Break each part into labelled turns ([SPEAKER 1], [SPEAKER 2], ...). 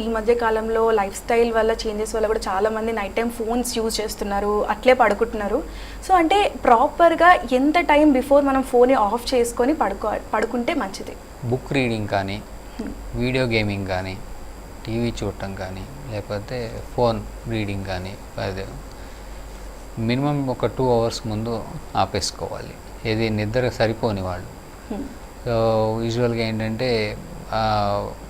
[SPEAKER 1] ఈ మధ్య కాలంలో లైఫ్ స్టైల్ వల్ల చేంజెస్ వల్ల కూడా చాలా మంది నైట్ టైం ఫోన్స్ యూజ్ చేస్తున్నారు. అట్లే పడుకుంటున్నారు. సో అంటే ప్రాపర్గా ఎంత టైం బిఫోర్ మనం ఫోన్ ఆఫ్ చేసుకొని పడుకో పడుకుంటే మంచిది.
[SPEAKER 2] బుక్ రీడింగ్ కానీ వీడియో గేమింగ్ కానీ టీవీ చూడటం కానీ లేకపోతే ఫోన్ రీడింగ్ కానీ అదే మినిమం ఒక టూ అవర్స్ ముందు ఆపేసుకోవాలి. ఏది నిద్ర సరిపోని వాళ్ళు. సో యూజువల్గా ఏంటంటే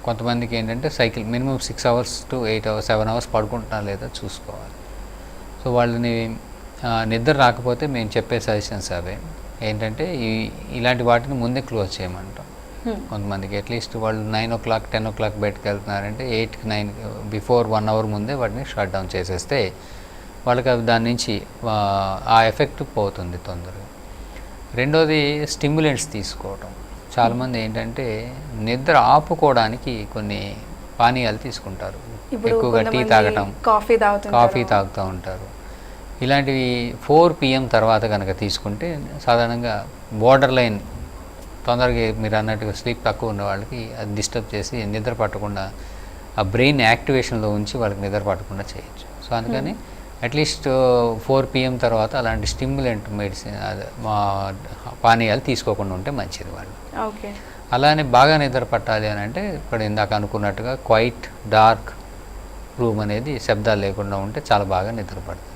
[SPEAKER 2] కొంతమందికి ఏంటంటే cycle minimum six hours to eight hours seven hours పడుకుంటున్నా లేదా చూసుకోవాలి. సో వాళ్ళని నిద్ర రాకపోతే మేము చెప్పే సజెషన్స్ అవే. ఏంటంటే ఈ ఇలాంటి వాటిని ముందే క్లోజ్ చేయమంటాం. కొంతమందికి అట్లీస్ట్ వాళ్ళు nine o'clock ten o'clock బయటకు వెళ్తున్నారంటే ఎయిట్కి నైన్ బిఫోర్ వన్ అవర్ ముందే వాటిని షట్ డౌన్ చేసేస్తే వాళ్ళకి అవి దాని నుంచి ఆ, ఆ ఎఫెక్ట్ పోతుంది తొందరగా. రెండోది స్టిమ్యులెంట్స్ తీసుకోవటం. చాలామంది ఏంటంటే నిద్ర ఆపుకోవడానికి కొన్ని పానీయాలు తీసుకుంటారు. ఎక్కువగా టీ తాగటం
[SPEAKER 1] కాఫీ
[SPEAKER 2] కాఫీ తాగుతూ ఉంటారు. ఇలాంటివి ఫోర్ పిఎం తర్వాత కనుక తీసుకుంటే సాధారణంగా బోర్డర్ లైన్ తొందరగా మీరు అన్నట్టుగా స్లీప్ తక్కువ ఉన్న వాళ్ళకి అది డిస్టర్బ్ చేసి నిద్ర పట్టకుండా ఆ బ్రెయిన్ యాక్టివేషన్లో ఉంచి వాళ్ళకి నిద్ర పట్టకుండా చేయొచ్చు. సో అందుకని అట్లీస్ట్ ఫోర్ పిఎం తర్వాత అలాంటి స్టిమ్యులెంట్ మెడిసిన్ మా పానీయాలు తీసుకోకుండా ఉంటే మంచిది వాళ్ళు.
[SPEAKER 1] ఓకే.
[SPEAKER 2] అలానే బాగా నిద్ర పట్టాలి అని అంటే ఇప్పుడు ఇందాక అనుకున్నట్టుగా క్వైట్ డార్క్ రూమ్ అనేది శబ్దాలు లేకుండా ఉంటే చాలా బాగా నిద్ర పడుతుంది.